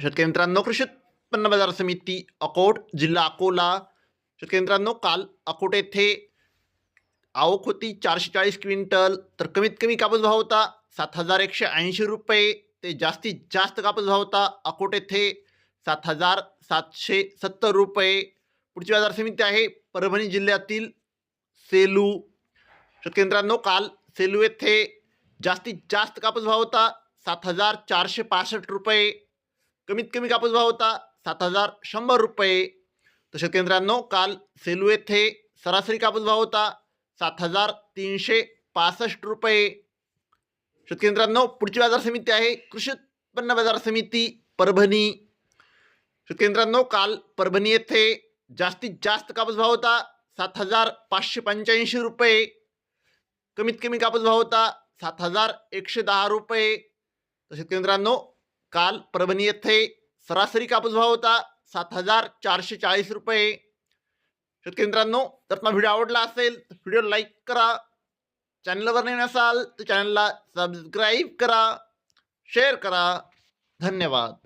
शेतकरी मित्रांनो कृषी उत्पन्न बाजार समिती अकोट जिल्हा अकोला. शेतकरी मित्रांनो काल अकोट येथे आवक होती चारशे चाळीस क्विंटल तर कमीत कमी कापूस भाव होता सात हजार एकशे ऐंशी रुपये. ते जास्तीत जास्त कापूस भाव होता अकोट येथे सात हजार सातशे सत्तर रुपये. पुढची बाजार समिती आहे परभणी जिल्ह्यातील सेलू. शेतकरी मित्रांनो काल सेलू येथे जास्तीत जास्त कापूस भाव होता सात हजार चारशे पासष्ट रुपये. कमीत कमी कापूस भाव होता सात हजार शंभर रुपये. तर शेतकरी काल सेलू येथे सरासरी कापूस भाव होता सात हजार तीनशे पासष्ट रुपये. शेतकरी पुढची बाजार समिती आहे कृषी उत्पन्न बाजार समिती परभणी. शेतकरी काल परभणी येथे जास्तीत जास्त कापूस भाव होता सात हजार पाचशे पंच्याऐंशी रुपये. कमीत कमी कापूस भाव होता सात हजार एकशे दहा रुपये. तर केंद्रांनो काल परभणी येथे सरासरी कापूस भाव होता सात हजार चारशे चाळीस रुपये. शेतकरी मित्रांनो जर तुम्हाला व्हिडिओ आवडला असेल तर व्हिडिओ लाईक करा. चॅनलवर नवीन असाल तर चॅनलला सबस्क्राईब करा. शेअर करा. धन्यवाद.